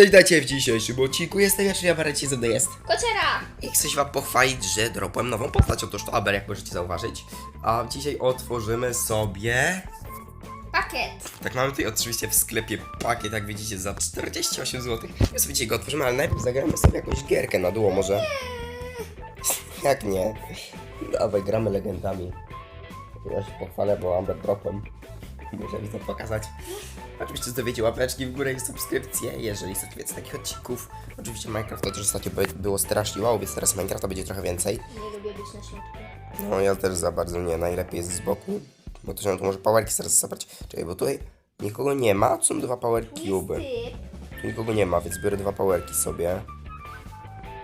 Cześć, dajcie w dzisiejszym odcinku. Jestem ja, czyli Aberecie ze mną jest. Kociera! I chcę się wam pochwalić, że dropłem nową postać. Otóż to Aber, jak możecie zauważyć. A dzisiaj otworzymy sobie... Pakiet! Tak, mamy tutaj oczywiście w sklepie pakiet, jak widzicie, za 48 zł. Ja sobie dzisiaj go otworzymy, ale najpierw zagramy sobie jakąś gierkę na duo może. Jak nie? Dawaj, gramy legendami. Ja się pochwalę, bo Amber dropem. Muszę mi to pokazać. Oczywiście zostawicie łapeczki w górę i subskrypcje, jeżeli chcecie więcej takich odcinków. Oczywiście Minecraft to też ostatnio by- było strasznie wow, więc teraz Minecrafta będzie trochę więcej. Nie lubię być na środku. No ja też za bardzo nie, najlepiej jest z boku. Bo to się tu może powerki zaraz zabrać. Czekaj, bo tutaj nikogo nie ma, tu są dwa power cube. Ty, Tu nikogo nie ma, więc biorę dwa powerki sobie.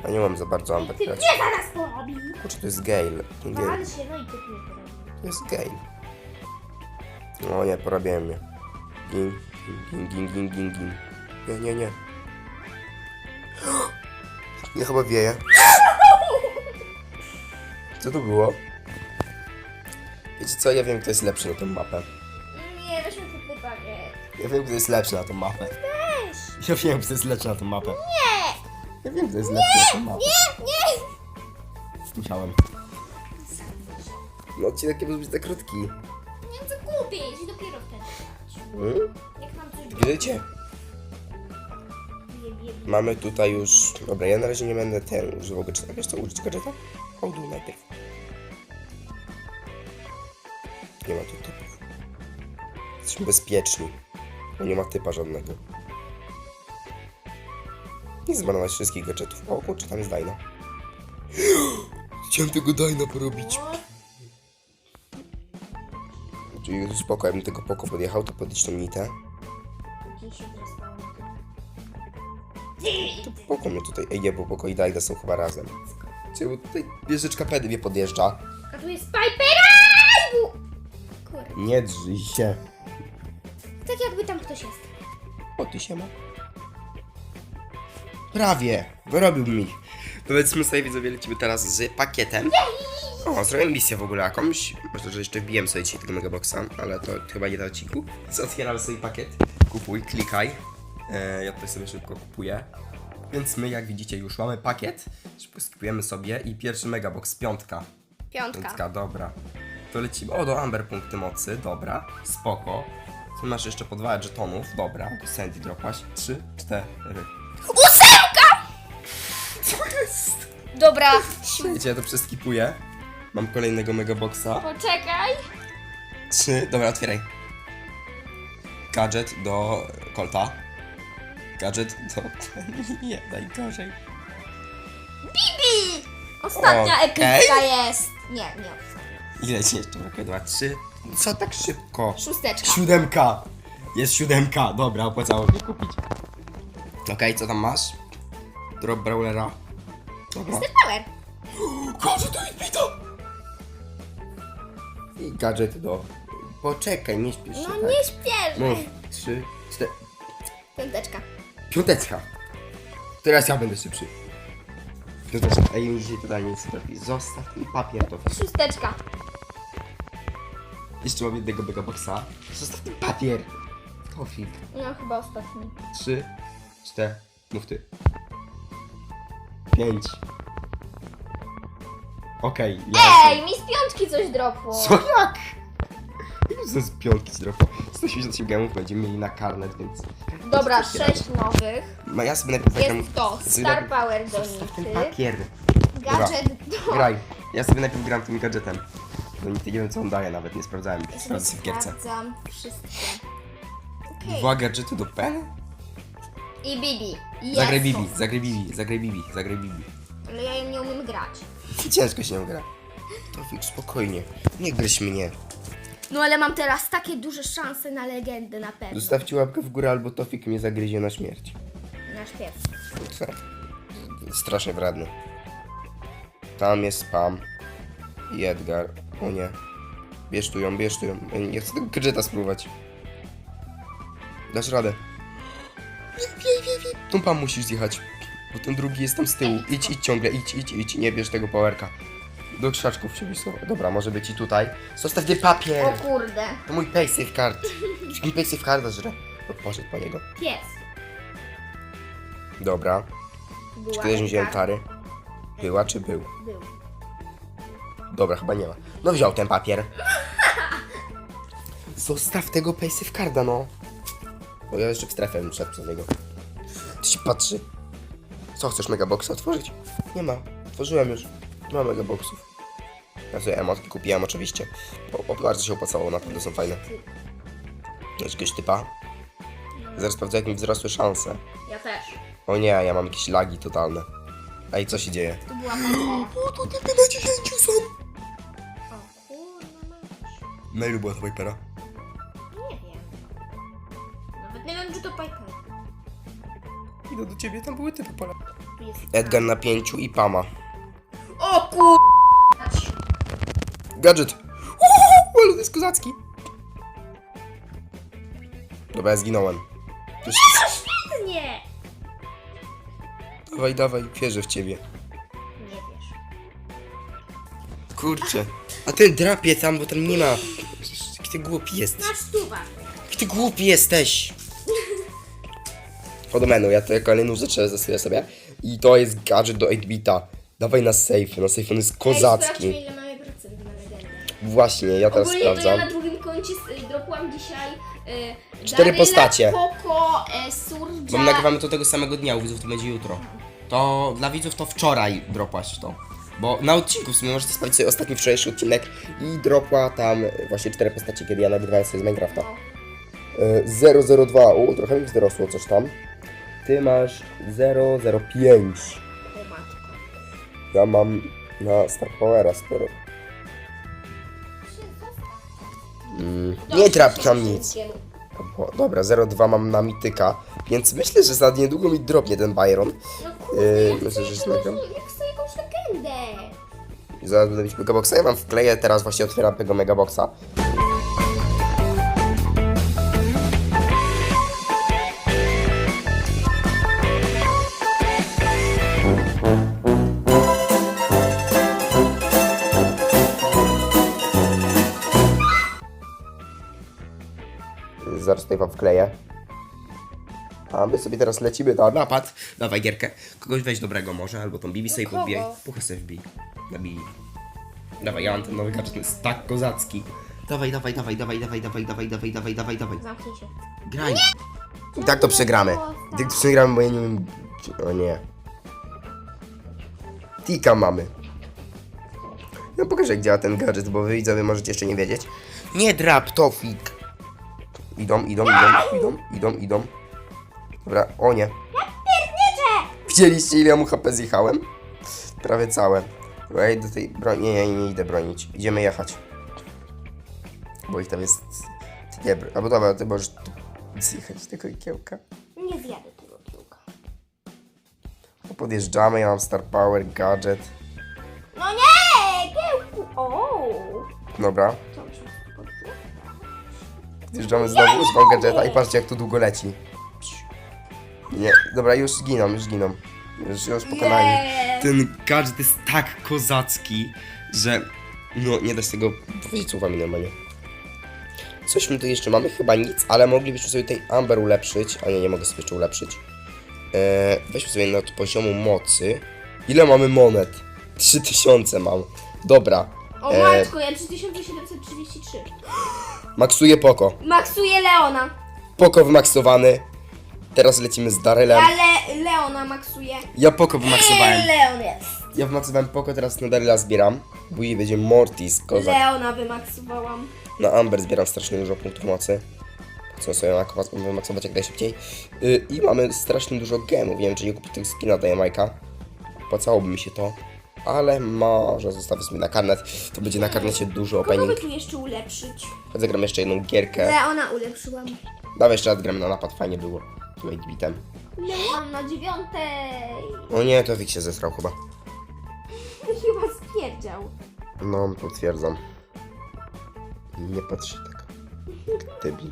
A nie mam za bardzo Amber ty grać. nie za nas porobi! Kurczę, to jest Gale. Gale. Wal się, no i ty porobi. To jest Gale. O nie, porabiałem mnie. Gin, gin, gin, gin, gin, gin. Nie, nie, nie. Nie chyba wieje. Co to było? Wiecie co, ja wiem kto jest lepszy na tą mapę. Nie, weźmy kupy pakiet. Ja wiem kto jest lepszy na tą mapę. Weź! Ja wiem kto jest lepszy na tą mapę. Nie! Ja wiem kto jest lepszy na tą mapę. Nie, nie! Musiałem. No odcinek nie może być za krótki. Hmm? Jak mam coś Widzicie? bije, bije, bije. Mamy tutaj już... Dobra, ja na razie nie będę ten używał gadżeta. Wiesz co, użyć gadżeta? Hołdu najpierw. Nie ma tu typów. Jesteśmy bezpieczni. Bo nie ma typa żadnego. Nie zbanować wszystkich gadżetów. O kurczę, tam jest Dajna. Chciałem tego Dajna porobić. Czyli spoko, jakbym tego poko podjechał, to podjść tą nitę. To poko mnie tutaj... Ej, nie, bo poko i Dajna są chyba razem. Czyli bo tutaj wieżyczka pedy mnie podjeżdża. A tu jest Pipera! Kurde, Nie drzyj się. tak jakby tam ktoś jest. O, ty się ma. Prawie. Wyrobił mi. Powiedzmy sobie, widzowie, lecimy teraz z pakietem. O, zrobiłem misję w ogóle jakąś. Myślę, że jeszcze wbiłem sobie dzisiaj tego megaboxa, ale to chyba nie na odcinku. Otwieramy sobie pakiet. Kupuj, klikaj. E, ja tutaj sobie szybko kupuję. Więc my, jak widzicie, już mamy pakiet. Szybko skipujemy sobie i pierwszy megabox, piątka. Piątka. Piątka, dobra. To lecimy. O, do Amber punkty mocy, dobra. Spoko. Tu masz jeszcze po dwa żetonów, dobra. Do Sandy dropaś. Trzy, cztery. Ósemka! Co jest? Dobra, Wiecie, ja to przeskipuję. Mam kolejnego megaboxa. poczekaj. Trzy, dobra, otwieraj. Gadżet do Colta. Gadżet do... Nie, najgorzej. Bibi! Ostatnia Okej. epicka jest. Nie, nie. Ile ci jeszcze brakuje? Dwa, trzy. Co tak szybko? Szósteczka. Siódemka! Jest siódemka, dobra, opłacało się kupić. Okej, co tam masz? Drop Brawlera. Dobra. Power. Gadżet do Inbita! I gadżet do... Poczekaj, nie śpiesz się No tak. nie śpiesz. Mów. Trzy, cztery... Piąteczka. Piąteczka! Teraz ja będę szybszy. Piąteczka, a mi dzisiaj tutaj nic nie trafi. Zostaw ten papier to. Szósteczka. Jeszcze mam jednego megaboxa. Zostaw ten papier! Tofik. No chyba ostatni. Trzy, cztery, mów ty. Pięć. Okej, ja Ej, mi z piątki coś dropło. Co jak? Ze z piątki zdrowo? 168 gemów będziemy mieli na karnet, więc... Dobra, Coś sześć nowych. No ja sobie najpierw zagram... Jest to sobie Star najpierw- Power do Zostaw ten nity. papier. Gadżet do... Graj. Ja sobie najpierw gram tym gadżetem. Nity nie wiem co on daje nawet, nie sprawdzałem. Sobie w gierce. sprawdzam wszystkie. Okej. Dwa gadżety do pen? I Bibi. Jest. Zagraj Bibi, zagraj Bibi, zagraj Bibi, zagraj Bibi. Ale ja nie umiem grać. Ciężko się gra. Tofik, spokojnie. Nie gryź mnie. No ale mam teraz takie duże szanse na legendę na pewno. Zostawcie łapkę w górę albo Tofik mnie zagryzie na śmierć. Na śpiew. Co? Strasznie wredny. Tam jest spam. I Edgar. O nie. Bierz tu ją, bierz tu ją. Ja nie chcę tego gadżeta spróbować. Dasz radę. Tą pan musisz zjechać. Bo ten drugi jest tam z tyłu. Idź, idź ciągle, idź, idź, idź. Nie bierz tego powerka. Do krzaczków się. Dobra, może być i tutaj. Zostaw ten papier. O kurde. To mój paysafe card. Mój paysafe card żre. O, Poszedł po niego. Pies. Dobra. Była, Czy kiedyś wziąłem tak, tary? Była czy był? Był. Dobra, chyba nie ma. No wziął ten papier. Zostaw tego pejsy w karda, no. Bo ja jeszcze w strefę szedł przez niego. Ty się patrzy. Co, chcesz megaboxa otworzyć? Nie ma. Otworzyłem już. Nie ma megaboxów. Ja sobie emotki kupiłem oczywiście. Bo, bardzo się opłacało, naprawdę są fajne. Jakiegoś typa. Zaraz sprawdzę jak mi wzrosły szanse. Ja też. O nie, ja mam jakieś lagi totalne. Ej, co się dzieje? To była Pantera. O, to typy na 10 są! O kurwa mać. Na ilu była ta Vipera? Nie wiem. Nawet nie wiem, czy to Piper. Idę do ciebie, tam były typy pole. Edgar na pięciu i Pama. O kur... Gadżet! Uuu, ale to jest kozacki! Dobra, ja zginąłem. Nie! Dawaj, dawaj, wierzę w ciebie. Nie wiesz. Kurczę. A ten drapie tam, bo tam nie ma. Jaki ty głupi jesteś. Masz stuwa. Jaki ty głupi jesteś. Menu, ja to kolejną rzecz zastosuję sobie. I to jest gadżet do 8-bita. Dawaj na safe, na safe on jest Ej, kozacki. sprawdźmy, ile mamy procent na legendę. Właśnie, ja teraz Ogólnie to ja sprawdzam. na drugim koncie y, dropłam dzisiaj y, Cztery Daryla, postacie. Poco, y, Surja... Bo my nagrywamy to tego samego dnia, u widzów to będzie jutro. To dla widzów to wczoraj dropłaś to. Bo na odcinku w sumie możecie sprawdzić sobie ostatni wczorajszy odcinek i dropła tam właśnie cztery postacie, kiedy ja nagrywałem sobie z Minecrafta. Y, 002, o trochę mi wzrosło coś tam. Ty masz 005. O matko. Ja mam na Star Powera sporo. Mm, nie trap tam nic. O, dobra, 02 mam na mityka, więc myślę, że za niedługo mi dropnie ten Byron. No kurde, Yy, ja myślę, chcę że jakąś- znagram. Jak chcę jakąś legendę. Zaraz będę mieć megaboxa. Ja mam wkleję, teraz właśnie otwieram tego megaboxa. Tutaj wam wkleję. A my sobie teraz lecimy na napad. Dawaj gierkę. Kogoś weź dobrego może, albo tą Bibi sobie kogo? podbijaj. Puchę sobie wbij. Na Bibi. Dawaj, ja mam ten nowy gadżet, jest tak kozacki. Dawaj, dawaj, dawaj, dawaj, dawaj, dawaj, dawaj, dawaj, dawaj, dawaj, dawaj. Zamknij się. Graj. I tak to przegramy. I tak to przegramy, bo ja nie wiem... O nie. Tika mamy. No pokażę jak działa ten gadżet, bo wy widzowie możecie jeszcze nie wiedzieć. Nie drap, Tofik. Idą, idą, idą, idą, idą, idą. Dobra, o nie. Widzieliście ile ja mu HP zjechałem? Prawie całe. Dobra, ja do tej broni. Nie, nie, nie idę bronić. Idziemy jechać. Bo ich tam jest. Nie, albo dobra, ty możesz tu zjechać tego ikiełka. Nie zjadę tego piłka. No podjeżdżamy, ja mam Star Power, gadżet. No nie! Kiełku! O! Dobra. Podjeżdżamy znowu, używam gadżeta i patrzcie jak tu długo leci. Nie, dobra, już giną, już giną. Już, już pokonani. Ten gadżet jest tak kozacki, że no nie da się tego powiedzieć słowami normalnie. Coś my tu jeszcze mamy? Chyba nic, ale moglibyśmy sobie tej Amber ulepszyć. A nie, nie mogę sobie jeszcze ulepszyć. Eee, weźmy sobie na poziomu mocy. Ile mamy monet? 3000 mam. Dobra. O E, matko, ja 3733. maksuję Poko. Maksuję Leona. Poko wymaksowany. Teraz lecimy z Darylem. Ale Leona maksuje. Ja Poko wymaksowałem. Leon jest. Ja wymaksowałem Poko, teraz na Daryla zbieram. Później będzie Mortis, kozak. Leona wymaksowałam. Na Amber zbieram strasznie dużo punktów mocy. Chcę sobie nakowa- wymaksować jak najszybciej. Yy, I mamy strasznie dużo gemów. Nie wiem, czy nie kupić tego skina do Jamajka. Opłacałoby mi się to. Ale może zostawię sobie na karnet. To będzie na karnecie dużo Kogo by opening. tu jeszcze ulepszyć? Zagram jeszcze jedną gierkę. Leona ulepszyłam. Dawaj jeszcze raz gramy na napad, fajnie było. Tu bitem. Leon na dziewiątej. O nie, to Wik się zesrał chyba. Chyba stwierdział. No, potwierdzam. Nie patrz się tak. Debil.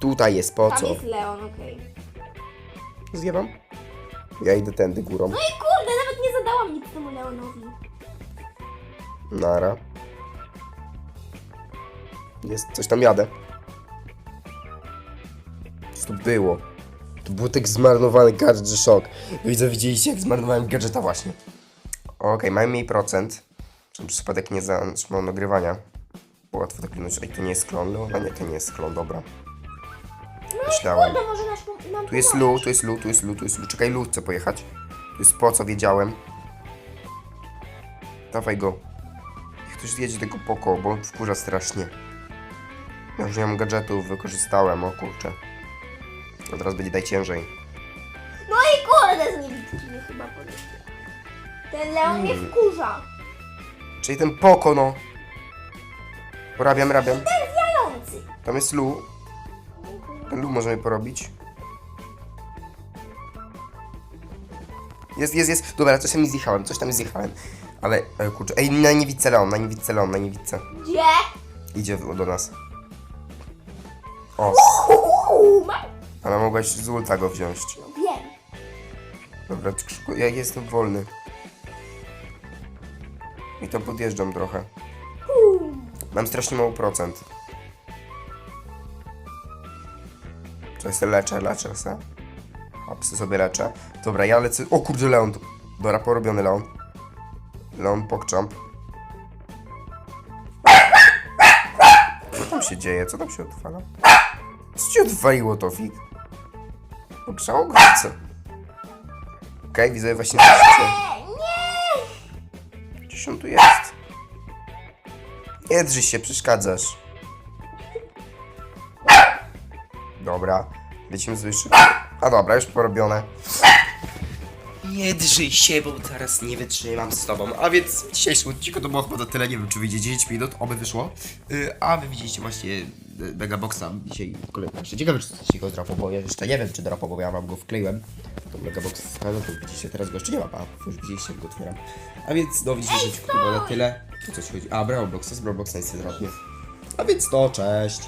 Tutaj jest po Tam co? jest Leon, okej. Zjewam? Ja idę tędy górą. No i kurde, zadałam nic temu Leonowi. Nara. Jest, coś tam jadę. Co to było? To był tak zmarnowany gadżet, że szok. Widzę, widzieliście jak zmarnowałem gadżeta właśnie. Okej, mamy mniej procent. Przypadek nie zatrzymał nagrywania. Bo łatwo to klinąć. Ej, to nie jest klon, Leona? Nie, to nie jest klon, dobra. Myślałem. To może nasz, nam Tu jest Lu, tu jest Lu, tu jest Lu, tu jest Lu. Czekaj, Lu, chcę pojechać. Tu jest po, co wiedziałem. Dawaj go. Niech ktoś zjedzie tego poko, bo on wkurza strasznie. Ja już nie mam gadżetów, wykorzystałem, o kurczę. A teraz będzie najciężej. No i kurde, z niewidzimy chyba. Ten Leon mnie Hmm. wkurza. Czyli ten poko, no. Porabiam, rabiam. Zający. Tam jest Lu. Ten Lu możemy porobić. Jest, jest, jest. Dobra, coś tam zjechałem, coś tam zjechałem. Ale, e, kurczę. Ej, na niewidce Leon, na niewidce Leon, na niewidce. Gdzie? Idzie w- do nas. O, Uuu, mam. ale mogłaś z ulta go wziąć. No wiem. Dobra, szybko- ja jestem wolny. I tam podjeżdżam trochę. Uuu. Mam strasznie mało procent. Coś se leczę, leczę se. A psy sobie leczę. Dobra, ja lecę. O kurde, Leon. tu- Dobra, porobiony Leon. Leon pokczamp. Co tam się dzieje? Co tam się odwala? Co ci odwaliło, Tofik? Pogrzało go, czy co? Okej, widzę właśnie coś. co- nie. Gdzieś on tu jest? Nie drzyj się, przeszkadzasz. Dobra, lecimy z wyższym. A dobra, już porobione. Nie drzyj się, bo zaraz nie wytrzymam z tobą. A więc dzisiejszy odcinek to było chyba to tyle. Nie wiem, czy wyjdzie 10 minut, oby wyszło. Yy, a wy widzieliście właśnie yy, Megaboxa dzisiaj kolejny. Jeszcze ciekawe, czy coś go drapo, bo ja jeszcze nie wiem, czy drapo, bo ja wam go wkleiłem. To Megabox z no to widzicie, teraz go jeszcze nie ma, a już widzieliście, go otwieram. A więc no widzicie, że to było na tyle. To coś chodzi. A, Brawl Boxa, z Brawl Boxa nic nie zrobię. A więc to, cześć.